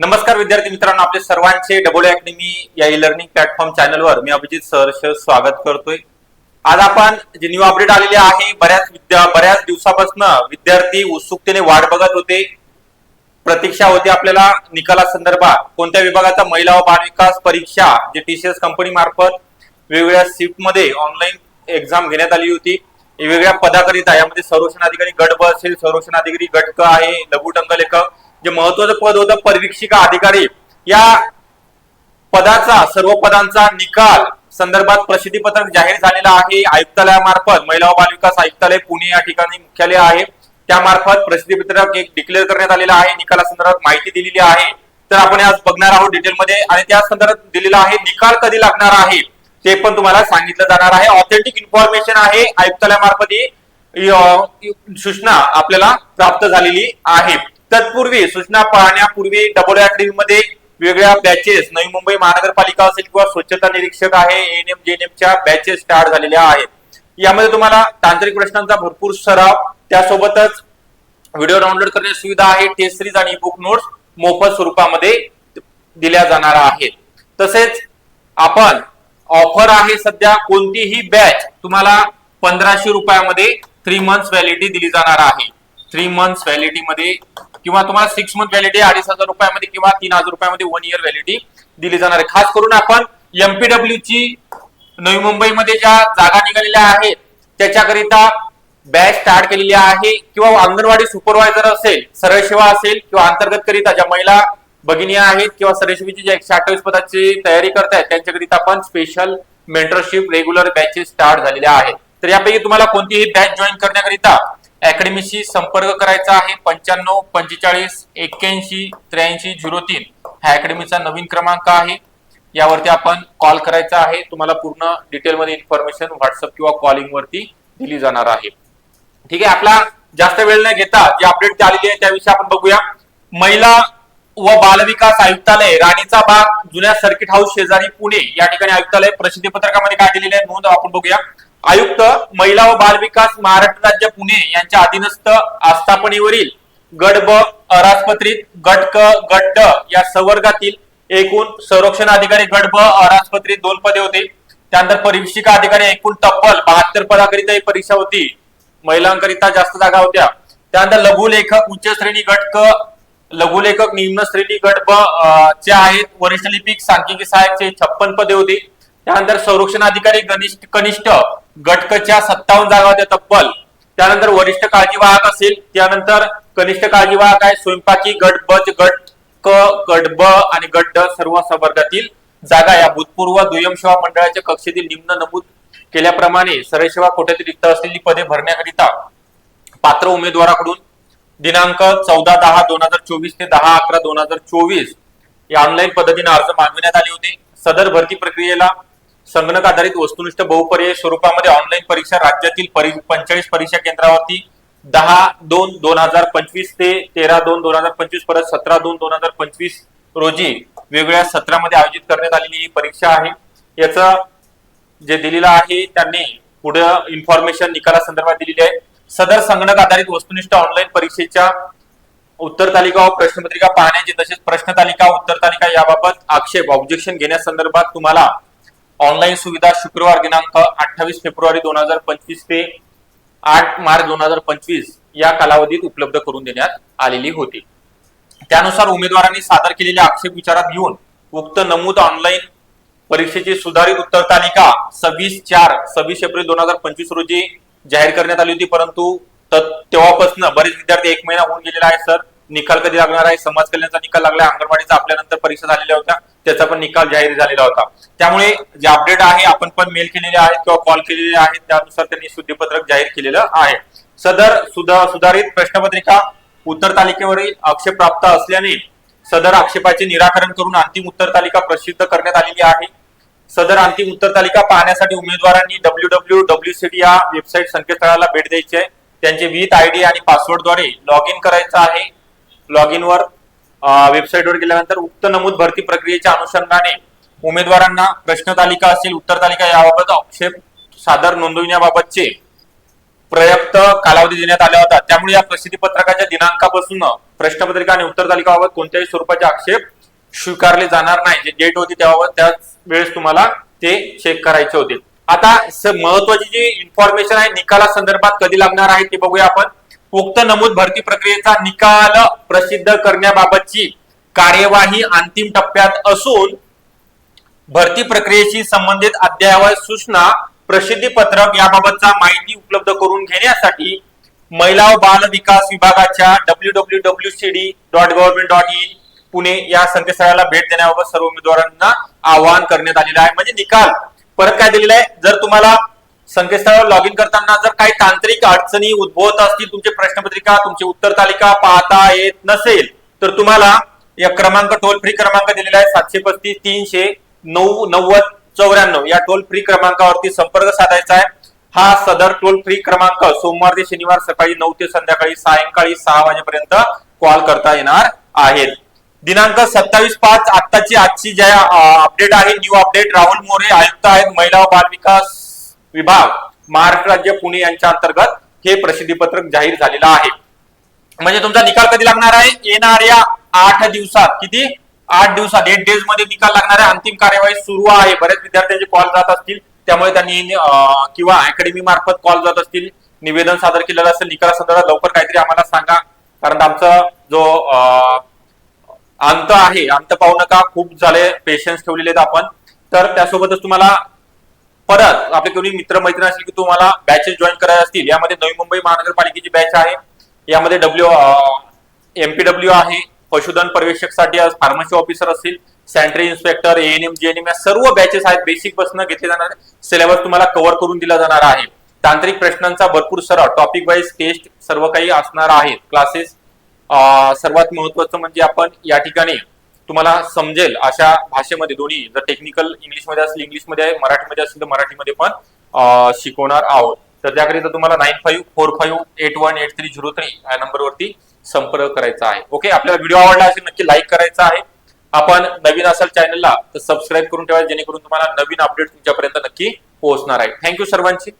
नमस्कार विद्यार्थी मित्रांनो आपले सर्वांचे डबल अकॅडमी या ई लर्निंग प्लॅटफॉर्म चॅनलवर मी अभिजित सहर्ष स्वागत करतोय. आज आपण जे न्यू अपडेट आलेले आहे बऱ्याच विद्या बऱ्याच दिवसापासून विद्यार्थी उत्सुकतेने वाट बघत होते. प्रतीक्षा होती आपल्याला निकाला संदर्भात. कोणत्या विभागाचा महिला व बाल विकास परीक्षा जे टीसीएस कंपनी मार्फत वेगवेगळ्या सीटमध्ये मध्ये ऑनलाईन एक्झाम घेण्यात आली होती. वेगवेगळ्या पदाकरिता यामध्ये संरक्षण अधिकारी गट ब असेल संरक्षण अधिकारी गटक आहे लघु टंकलेखक जे महत्वाचं पद होतं परीक्षिका अधिकारी या पदाचा सर्व पदांचा निकाल संदर्भात प्रसिद्धी पत्रक जाहीर झालेला आहे. आयुक्तालयामार्फत महिला व बाल विकास आयुक्तालय पुणे या ठिकाणी मुख्यालय आहे. त्यामार्फत प्रसिद्धी पत्रक एक डिक्लेअर करण्यात आलेलं आहे. निकाला संदर्भात माहिती दिलेली आहे. तर आपण आज बघणार आहोत डिटेलमध्ये आणि त्या संदर्भात दिलेला आहे. निकाल कधी लागणार आहे? ते पण तुम्हाला सांगितलं जाणार आहे. ऑथेंटिक इन्फॉर्मेशन आहे. आयुक्तालयामार्फत ही सूचना आपल्याला प्राप्त झालेली आहे. तत्पूर्वी सूचना पाहण्यापूर्वी डबल अकॅडमी मध्ये वेगवेगळ्या बॅचेस नवी मुंबई महानगरपालिका असेल किंवा स्वच्छता निरीक्षक आहे एनएम जेएनएम च्या बॅचेस स्टार्ट झालेल्या आहेत. यामध्ये तुम्हाला तांत्रिक प्रश्नांचा भरपूर सराव त्यासोबतच व्हिडिओ डाउनलोड करण्याची सुविधा आहे टेस्ट सिरीज आणि बुक नोट्स मोफत स्वरूपामध्ये दिल्या जाणार आहेत. तसेच आपण ऑफर आहे सध्या कोणतीही बॅच तुम्हाला पंधराशे रुपयामध्ये थ्री मंथ्स व्हॅलिडिटी दिली जाणार आहे. थ्री मंथ्स व्हॅलिडिटी मध्ये किंवा तुम्हाला सिक्स मंथ व्हॅलिडिटी अडीच हजार रुपयामध्ये किंवा तीन हजार रुपयामध्ये वन इयर व्हॅलिडिटी दिली जाणार आहे. खास करून आपण एमपीडब्ल्यू ची नवी मुंबईमध्ये ज्या जागा निघालेल्या आहेत त्याच्याकरिता बॅच स्टार्ट केलेली आहे. किंवा अंगणवाडी सुपरवायझर असेल सरळ सेवा असेल किंवा अंतर्गत करिता ज्या महिला भगिनी आहेत किंवा सरळसेवेची ज्या एकशे अठ्ठावीस पदाची तयारी करतायत त्यांच्याकरिता पण special mentorship regular batches start झालेल्या आहेत. तर यापैकी तुम्हाला कोणतीही बॅच जॉईन करण्याकरिता अकॅडमीशी संपर्क करायचा आहे. पंच्याण्णव पंचेचाळीस एक्क्याऐंशी त्र्याऐंशी झिरो तीन. हा अकॅडमीचा नवीन क्रमांक आहे. यावरती आपण कॉल करायचा आहे. तुम्हाला पूर्ण डिटेलमध्ये इन्फॉर्मेशन व्हॉट्सअप किंवा कॉलिंग वरती दिली जाणार आहे. ठीक आहे आपला जास्त वेळ न घेता जे अपडेट आलेली आहे त्याविषयी आपण बघूया. महिला व बालविकास आयुक्तालय राणीचा बाग जुन्या सर्किट हाऊस शेजारी पुणे या ठिकाणी आयुक्तालय प्रसिद्धी पत्रकामध्ये काय दिलेले आहे नोंद आपण बघूया. आयुक्त महिला व बाल विकास महाराष्ट्र राज्य पुणे यांच्या अधीनस्थ आस्थापनेवरील गट ब अराजपत्रित गट क गट ड या संवर्गातील एकूण संरक्षण अधिकारी गट ब अराजपत्रित दोन पदे होते. त्यानंतर परीक्षिका अधिकारी एकूण तब्बल बहात्तर पदाकरिता ही परीक्षा होती. महिलांकरिता जास्त जागा होत्या. त्यानंतर लघुलेखक उच्च श्रेणी गट क लघुलेखक निम्न श्रेणी गट ब चे आहेत. वरिष्ठ लिपिक सांख्यिकी सहाय्यकचे छप्पन पदे होती. त्यानंतर संरक्षण अधिकारी गनिष्ठ कनिष्ठ गटकच्या सत्तावन्न जागा होत्या तब्बल. त्यानंतर वरिष्ठ काळजीवाहक असेल त्यानंतर कनिष्ठ काळजीवाहक आहे स्वयंपाकी गट ब गट क गट ब आणि गट ड सर्व संवर्गातील जागा या भूतपूर्व दुय्यम सेवा मंडळाच्या कक्षेतील निम्न नमूद केल्याप्रमाणे सरळ सेवा कोट्यातील रिक्त असलेली पदे भरण्याकरिता पात्र उमेदवाराकडून दिनांक चौदा दहा दोन हजार चोवीस ते दहा अकरा दोन हजार चोवीस या ऑनलाईन पद्धतीने अर्ज मागविण्यात आले होते. सदर भरती प्रक्रियेला संगणक आधारित वस्तुनिष्ठ बहुपर्याय स्वरूपामध्ये ऑनलाईन परीक्षा राज्यातील पंचेचाळीस परीक्षा केंद्रावरती दहा दोन दोन हजार पंचवीस ते तेरा दोन दोन हजार पंचवीस परत सतरा दोन दोन हजार पंचवीस रोजी वेगवेगळ्या सत्रामध्ये आयोजित करण्यात आलेली ही परीक्षा आहे. याचा जे दिलेलं आहे त्यांनी पुढे इन्फॉर्मेशन निकाला संदर्भात दिलेली आहे. सदर संगणक आधारित वस्तुनिष्ठ ऑनलाईन परीक्षेच्या उत्तर तालिका व प्रश्नपत्रिका पाहण्याची तसेच प्रश्न तालिका उत्तर तालिका याबाबत आक्षेप ऑब्जेक्शन घेण्यासंदर्भात तुम्हाला ऑनलाईन सुविधा शुक्रवार दिनांक अठ्ठावीस फेब्रुवारी दोन हजार पंचवीस ते आठ मार्च दोन हजार पंचवीस या कालावधीत उपलब्ध करून देण्यात आलेली होती. त्यानुसार उमेदवारांनी सादर केलेले आक्षेप विचारात घेऊन उक्त नमूद ऑनलाईन परीक्षेची सुधारित उत्तर तालिका सव्वीस चार सव्वीस एप्रिल दोन हजार पंचवीस रोजी जाहीर करण्यात आली होती परंतु त- तेव्हापासून बरेच विद्यार्थी एक महिना होऊन गेलेला आहे सर. निकाल कधी लागणार आहे? समाज कल्याणचा निकाल लागला अंगणवाडीचा आपल्यानंतर परीक्षा झालेल्या होत्या. त्याचा पण निकाल जाहीर झालेला होता. त्यामुळे जे अपडेट आहे आपण पण मेल केलेले आहेत किंवा कॉल केलेले आहेत. त्यानुसार त्यांनी शुद्धीपत्रक जाहीर केलेलं आहे. सदर सुधा सुधारित प्रश्नपत्रिका उत्तर तालिकेवरील आक्षेप प्राप्त असल्याने सदर आक्षेपाचे निराकरण करून अंतिम उत्तर तालिका प्रसिद्ध करण्यात आलेली आहे. सदर अंतिम उत्तर तालिका पाहण्यासाठी उमेदवारांनी डब्ल्यू डब्ल्यू डब्ल्यू सी या वेबसाईट संकेतस्थळाला भेट द्यायची आहे. त्यांचे विथ आयडी आणि पासवर्डद्वारे लॉग इन करायचं आहे. लॉग इनवर वेबसाईटवर गेल्यानंतर उक्त नमूद भरती प्रक्रियेच्या अनुषंगाने उमेदवारांना प्रश्न तालिका असेल उत्तर तालिका याबाबत आक्षेप सादर नोंदविण्याबाबतचे प्रयुक्त कालावधी देण्यात आला होता. त्यामुळे या प्रसिद्धी पत्रकाच्या दिनांकापासून प्रश्नपत्रिका आणि उत्तर तालिकाबाबत कोणत्याही स्वरूपाचे आक्षेप स्वीकारले जाणार नाही. जे डेट होती त्याबाबत त्याच वेळेस तुम्हाला ते चेक करायचे होते. आता महत्वाची जी इन्फॉर्मेशन आहे निकाला संदर्भात कधी लागणार आहे ते बघूया आपण. उक्त नमूद भरती प्रक्रियेचा निकाल प्रसिद्ध करण्याबाबतची कार्यवाही अंतिम टप्प्यात असून भरती प्रक्रियेशी संबंधित अद्ययावत सूचना प्रसिद्धी पत्रक याबाबतचा माहिती उपलब्ध करून घेण्यासाठी महिला व बाल विकास विभागाच्या W W W C D dot government dot in Pune या संकेतस्थळाला भेट देण्याबाबत सर्व उमेदवारांना आवाहन करण्यात आलेलं आहे. म्हणजे निकाल परत काय दिलेलं आहे? जर तुम्हाला संकेतस्थळावर लॉग इन करताना जर काही तांत्रिक अडचणी उद्भवत असतील तुमची प्रश्नपत्रिका तुमची उत्तर तालिका पाहता येत नसेल तर तुम्हाला या क्रमांक टोल फ्री क्रमांक दिलेला आहे सातशे पस्तीस तीनशे नऊ नव्वद चौऱ्याण्णव. या टोल फ्री क्रमांकावरती संपर्क साधायचा आहे. हा सदर टोल फ्री क्रमांक सोमवार ते शनिवार सकाळी नऊ ते संध्याकाळी सायंकाळी सहा वाजेपर्यंत कॉल करता येणार आहेत. दिनांक सत्तावीस पाच आत्ताची आजची ज्या अपडेट आहे न्यू अपडेट राहुल मोरे आयुक्त आहेत महिला व बाल विकास विभाग महाराष्ट्र राज्य पुणे यांच्या अंतर्गत हे प्रसिद्धीपत्रक जाहीर झालेलं आहे. म्हणजे तुमचा निकाल कधी लागणार आहे? येणाऱ्या आठ दिवसात. किती? आठ दिवसात. एट डेजमध्ये निकाल लागणार आहे. अंतिम कार्यवाही सुरू आहे. बऱ्याच विद्यार्थ्यांचे कॉल जात असतील. त्यामुळे त्यांनी किंवा अकॅडमी मार्फत कॉल जात असतील. निवेदन सादर केलेलं असेल. निकाला संदर्भात लवकर काहीतरी आम्हाला सांगा. कारण आमचा जो अंत आहे अंत पाहू नका. खूप झाले पेशन्स ठेवलेले आहेत आपण. तर त्यासोबतच तुम्हाला परत आपले कोणी मित्र मैत्रीण असेल की तुम्हाला बॅचेस जॉईन करायचे असतील यामध्ये नवी मुंबई महानगरपालिकेची बॅच आहे यामध्ये डब्ल्यू एमपीडब्ल्यू आहे पशुधन पर्यवेक्षकसाठी फार्मसी ऑफिसर असतील सॅनिटरी इन्स्पेक्टर एएनएम जीएनएम या सर्व बॅचेस आहेत बेसिकपासून घेतले जाणार सिलेबस तुम्हाला कव्हर करून दिला जाणार आहे. तांत्रिक प्रश्नांचा भरपूर सराव टॉपिक वाईज टेस्ट सर्व काही असणार आहे क्लासेस सर्वात महत्वाचं म्हणजे आपण या ठिकाणी तुम्हाला समजेल अशा भाषेमध्ये दोन्ही जर टेक्निकल इंग्लिशमध्ये असेल इंग्लिशमध्ये आहे मराठीमध्ये असेल तर मराठीमध्ये पण शिकवणार आहोत. तर त्याकरिता तुम्हाला nine five four five eight one eight three zero three या नंबरवरती संपर्क करायचा आहे. ओके आपल्याला व्हिडिओ आवडला असेल नक्की लाईक करायचा आहे. आपण नवीन असाल चॅनलला तर सबस्क्राईब करून ठेवा जेणेकरून तुम्हाला नवीन अपडेट तुमच्यापर्यंत नक्की पोहोचणार आहे. थँक्यू सर्वांची.